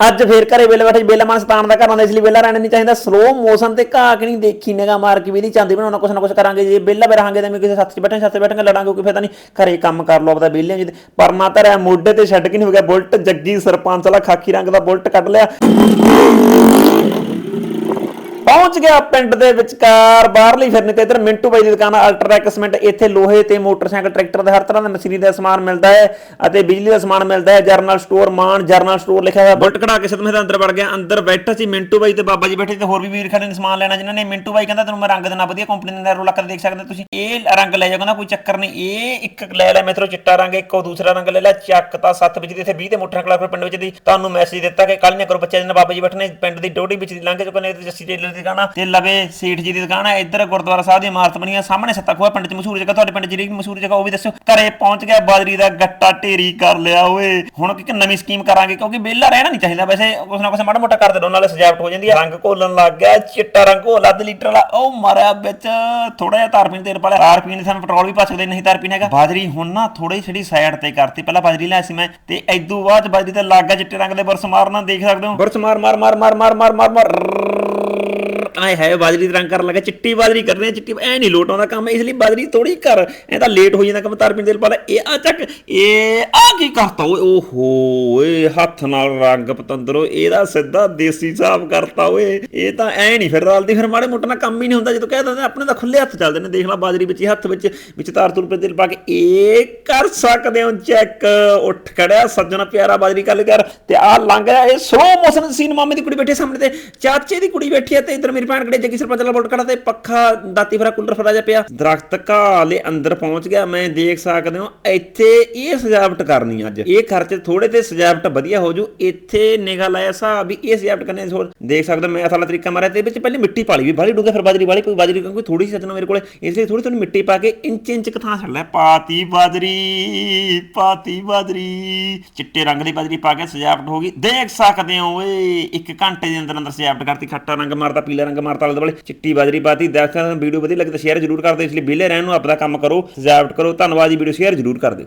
ਅੱਜ ਫੇਰ ਘਰੇ ਵੇਲੇ ਬੈਠੇ ਬੇਲਾ ਮਨ ਸਤਾਨ ਦਾ ਘਰ ਆਉਂਦਾ, ਇਸ ਲਈ ਵੇਲਾ ਰਹਿਣਾ ਨਹੀਂ ਚਾਹੀਦਾ। ਸਲੋ ਮੋਸ਼ਨ ਤੇ ਘਾਹ ਕਿ ਨਹੀਂ ਦੇਖੀ ਨਿਗਾ ਮਾਰ ਕੇ ਵੀ ਇਹਦੀ ਚਾਂਦੀ ਬਣਾਉਣਾ, ਕੁਛ ਨਾ ਕੁਛ ਕਰਾਂਗੇ, ਜੇ ਬੇਲਾ ਬੈ ਰਹਾਂਗੇ ਤਾਂ ਮੈਂ ਕਿਸੇ ਸੱਤ 'ਚ ਬੈਠੇ, ਸੱਤ 'ਚ ਬੈਠਾਂਗੇ, ਲੜਾਂਗੇ, ਕੋਈ ਫਾਇਦਾ ਨਹੀਂ। ਘਰੇ ਕੰਮ ਕਰ ਲਓ, ਆਪਦਾ ਬੇਲਿਆਂ ਜੀ ਪਰਨਾ ਧਰਿਆ ਮੋਢੇ ਤੇ ਛੱਡ ਕੇ ਨਹੀਂ ਹੋ ਗਿਆ ਬੁਲਟ, ਜੱਗੀ ਸਰਪੰਚ ਵਾਲਾ ਖਾਕੀ ਰੰਗ ਦਾ ਬੁਲਟ ਕੱਢ ਲਿਆ। ਪਹੁੰਚ ਗਿਆ ਪਿੰਡ ਦੇ ਵਿਚਕਾਰ ਬਾਹਰਲੀ ਫਿਰਨੀ ਤੇ ਇਧਰ ਮਿੰਟੂ ਬਾਈ ਦੀ ਦੁਕਾਨ ਆ, ਅਲਟਰਾਟੈਕ ਸੀਮੈਂਟ ਇੱਥੇ ਲੋਹੇ ਤੇ ਮੋਟਰਸਾਈਕਲ ਟਰੈਕਟਰ ਦੇ ਹਰ ਤਰ੍ਹਾਂ ਦਾ ਮਸ਼ੀਨਰੀ ਦਾ ਸਮਾਨ ਮਿਲਦਾ ਹੈ ਅਤੇ ਬਿਜਲੀ ਦਾ ਸਮਾਨ ਮਿਲਦਾ ਹੈ। ਜਰਨਲ ਸਟੋਰ ਮਾਨ ਜਰਨਲ ਸਟੋਰ ਲਿਖਿਆ ਹੋਇਆ। ਬੁਲਟ ਕਢਾ ਕੇ ਸਦਮੇ ਦਾ ਅੰਦਰ ਵੜ ਗਿਆ। ਅੰਦਰ ਬੈਠਾ ਸੀ ਮਿੰਟੂ ਬਾਈ ਤੇ ਬਾਬਾ ਜੀ ਬੈਠੇ ਤੇ ਹੋਰ ਵੀ ਵੀਰ ਖੜੇ ਨੇ ਸਮਾਨ ਲੈਣਾ। ਜਿਨ੍ਹਾਂ ਨੇ ਮਿੰਟੂ ਬਾਈ ਕਹਿੰਦਾ ਤੈਨੂੰ ਮੈਂ ਰੰਗ ਦੇਣਾ ਵਧੀਆ ਕੰਪਨੀ ਦਾ ਰੋਲਾ ਕਰ ਦੇਖ ਸਕਦੇ ਤੁਸੀਂ? ਇਹ ਰੰਗ ਲੈ ਜਾਓ ਕਹਿੰਦਾ ਕੋਈ ਚੱਕਰ ਨਹੀਂ। ਇਹ ਇੱਕ ਲੈ ਲੈ ਮੇਥਰੋ ਚਿੱਟਾ ਰੰਗ ਇੱਕ ਉਹ ਦੂਸਰਾ ਰੰਗ ਲੈ ਲੈ। ਚੱਕ ਤਾਂ ਸੱਤ ਵਿੱਚ ਦੀ ਇੱਥੇ 20 ਦੇ ਮੋਟਰਸਾਈਕਲ ਪਿੰਡ ਵਿੱਚ ਦੀ। ਤੁਹਾਨੂੰ ਮੈਸੇਜ ਦਿੱਤਾ ਕਿ ਕੱਲ ਨਾ ਕਰੋ ਬੱਚੇ ਜਿਹਨਾਂ ਬਾਬਾ ਜੀ ਬੈਠੇ ਪਿੰਡ ਦੀ ਡੋਡੀ ਵਿੱਚ ਲੰਘ ਚੁੱਕੇ ਨੇ ਜੱਸੀ ਟੇਲਰ ਦੀ ਦੁਕਾਨ ਆ, ਤੇ ਲਵੇ ਸੇਠ ਜੀ ਦੀ ਦੁਕਾਨ ਆ, ਇੱਧਰ ਗੁਰਦੁਆਰਾ ਸਾਹਿਬ ਦੀ ਇਮਾਰਤ ਬਣੀ ਆ, ਸਾਹਮਣੇ ਸੱਤਾ ਖੋਆ ਪਿੰਡ ਚ, ਮਸ਼ਹੂਰ ਜਗ੍ਹਾ, ਤੁਹਾਡੇ ਪਿੰਡ ਜਿਹੜੀ ਮਸ਼ਹੂਰ ਜਗ੍ਹਾ, ਉਹ ਵੀ ਦੱਸੋ ਘਰੇ ਪਹੁੰਚ ਗਿਆ, ਬਾਜਰੀ ਦਾ ਗੱਟਾ ਢੇਰੀ ਕਰ ਲਿਆ, ਓਏ। ਹੁਣ ਕਿ ਨਵੀਂ ਸਕੀਮ ਕਰਾਂਗੇ, ਕਿਉਂਕਿ ਵਿਹਲਾ ਰਹਿਣਾ ਨਹੀਂ ਚਾਹੀਦਾ। ਵੈਸੇ ਕੁਛ ਨਾ ਕੁਛ ਮਾੜਾ ਮੋਟਾ ਕਰ ਦੇਣਾ ਨਾਲੇ ਸਜਾਵਟ ਹੋ ਜਾਂਦੀ ਆ। ਰੰਗ ਘੋਲਣ ਲੱਗ ਗਿਆ, ਚਿੱਟਾ ਰੰਗ ਘੋਲਾ ਤੇ ਲੀਟਰ ਵਾਲਾ। ਉਹ ਮਾਰਿਆ ਵਿੱਚ ਥੋੜਾ ਜਿਹਾ ਤਾਰਪੀਨ ਤੇਲ ਪਾ ਲਿਆ। ਤਾਰਪੀਨ ਸਾਨੂੰ ਪੈਟਰੋਲ ਵੀ ਪਾ ਸਕਦੇ, ਨਹੀਂ ਤਾਰਪੀਨ ਹੈਗਾ। ਬਾਜਰੀ ਹੁਣ ਨਾ ਥੋੜੀ ਛੜੀ ਸਾਈਡ ਤੇ ਕਰਤੀ, ਪਹਿਲਾਂ ਬਾਜਰੀ ਲਿਆ ਸੀ ਮੈਂ, ਤੇ ਐਦੂ ਬਾਅਦ ਬਾਜਰੀ ਤੇ ਲੱਗ ਗਿਆ, ਚਿੱਟੇ ਰੰਗ ਦੇ ਬਰਸ ਮਾਰਨਾ, ਦੇਖ ਸਕਦੇ ਹੋ। ਬਰਸ ਮਾਰ ਮਾਰ ਮਾਰ ਮਾਰ ਮਾਰ ਮਾਰ ਮਾਰ। ਆਏ ਹੈ ਬਾਜਰੀ ਦਾ ਰੰਗ ਕਰਨ ਲੱਗਾ, ਚਿੱਟੀ ਬਾਜਰੀ ਕਰਨੀ ਹੈ ਚਿੱਟੀ ਐ ਨਹੀਂ ਲੋਟ ਆਉਂਦਾ ਕੰਮ, ਇਸ ਲਈ ਬਾਜਰੀ ਥੋੜੀ ਕਰ। ਐ ਤਾਂ ਲੇਟ ਹੋ ਜਾਂਦਾ ਕੰਮ ਤਾਰਪੀਨ ਤੇਲ ਪਾ ਇਹ ਆ ਚੱਕ, ਇਹ ਆ ਕੀ ਕਰਤਾ ਓਏ? ਓਹੋ, ਓਏ, ਹੱਥ ਨਾਲ ਰੰਗ ਪਤੰਦਰੋ ਇਹਦਾ ਸਿੱਧਾ ਦੇਸੀ ਹਿਸਾਬ ਕਰਤਾ ਓਏ। ਇਹ ਤਾਂ ਐ ਨਹੀਂ ਫਿਰ ਰਲਦੀ, ਫਿਰ ਮਾੜੇ ਮੋਟਾ ਨਾਲ ਕੰਮ ਹੀ ਨਹੀਂ ਹੁੰਦਾ। ਜਦੋਂ ਕਹਿ ਦਿੰਦੇ ਆਪਣੇ ਤਾਂ ਖੁੱਲੇ ਹੱਥ ਚੱਲਦੇ ਨੇ। ਦੇਖ ਲੈ ਬਾਜਰੀ ਵਿੱਚ, ਹੱਥ ਵਿੱਚ ਵਿੱਚ ਤਾਰ ਤੁਰ ਪੇ ਤੇਲ ਪਾ ਕੇ, ਇਹ ਕਰ ਸਕਦੇ ਹੋ ਚੈੱਕ ਉੱਠ ਖੜਿਆ, ਸੱਜਣਾ ਪਿਆਰਾ ਬਾਜਰੀ ਕੱਲ ਕਰ। ਤੇ ਆ ਲੰਘ ਰਿਹਾ ਇਹ ਸਲੋ ਮੋਸ਼ਨ ਸੀਨ ਮਾਮੇ ਦੀ ਕੁੜੀ ਬੈਠੀ ਸਾਹਮਣੇ ਤੇ। ਚਾਚੇ ਦੀ ਕੁੜੀ ਬੈਠੀ ਹੈ ਤੇ ਇਧਰ ਮੇਰੀ ਭੈਣ ਖੜੀ ਜੱਗੀ ਸਰਪੰਚ ਵਾਲਾ ਬੋਲਟ ਤੇ ਪੱਖਾ ਦਾਤੀ ਫਰਾ ਕੂਲਰ ਫਰਾ ਜਾ ਪਿਆ। ਦਰਖਤ ਘਾਲੇ ਅੰਦਰ ਪਹੁੰਚ ਗਿਆ, ਮੈਂ ਦੇਖ ਸਕਦੇ ਹੋ, ਇੱਥੇ ਇਹ ਸਜਾਵਟ ਕਰਨੀ ਅੱਜ। ਇਹ ਖਰਚ ਥੋੜੇ ਤੇ ਸਜਾਵਟ ਵਧੀਆ ਹੋ ਜੂ, ਇੱਥੇ ਨਿਗਾਹ ਲਾਇਆ ਹਿਸਾਬ ਵੀ ਇਹ ਸਜਾਵਟ ਕਰਨੇ ਥੋੜ ਦੇਖ ਸਕਦੇ ਮੈਂ ਅਸਲਾ ਤਰੀਕਾ ਮਾਰਿਆ ਤੇ ਵਿੱਚ ਪਹਿਲੇ ਮਿੱਟੀ ਪਾਲੀ ਵੀ ਬਾਲੀ ਡੂੰਘਾ ਫਿਰ ਬਾਜਰੀ ਵਾਲੀ, ਕੋਈ ਬਾਜਰੀ ਕਿਉਂਕਿ ਥੋੜੀ ਜਿਹੀ ਸੱਜਣਾ ਮੇਰੇ ਕੋਲੇ, ਇਸ ਲਈ ਥੋੜੀ ਥੋੜੀ ਮਿੱਟੀ ਪਾ ਕੇ ਇੰਚ ਇੰਚ ਕਥਾਂ ਛੱਡ ਲੈ ਪਾਤੀ ਬਾਜਰੀ ਪਾਤੀ ਬਾਜਰੀ, ਚਿੱਟੇ ਰੰਗ ਦੀ ਬਾਜਰੀ ਪਾ ਕੇ ਸਜਾਵਟ ਹੋ ਗਈ। ਦੇਖ ਸਕਦੇ ਹੋ ਓਏ, ਇੱਕ ਘੰਟੇ ਦੇ ਅੰਦਰ ਅੰਦਰ ਸਜਾਵਟ ਕਰਤੀ, ਖੱਟਾ ਰੰਗ ਮਾਰਦਾ ਪੀਲਾ ਰੰਗ ਮਾਰਤਾ ਆਲੇ ਦੁਆਲੇ ਚਿੱਟੀ ਬਾਜਰੀ ਪਾਤੀ, ਦੇਖ ਵੀਡੀਓ ਵਧੀਆ ਲੱਗੇ ਤਾਂ ਸ਼ੇਅਰ ਜ਼ਰੂਰ ਕਰ ਦਿਓ। ਇਸ ਲਈ ਵਿਹਲੇ ਰਹਿਣ ਨੂੰ ਆਪਦਾ ਕੰਮ ਕਰੋ ਸਜਾਵਟ ਕਰੋ। ਧੰਨਵਾਦ ਜੀ, ਵੀਡੀਓ ਸ਼ੇਅਰ ਜ਼ਰੂਰ ਕਰ ਦਿਓ।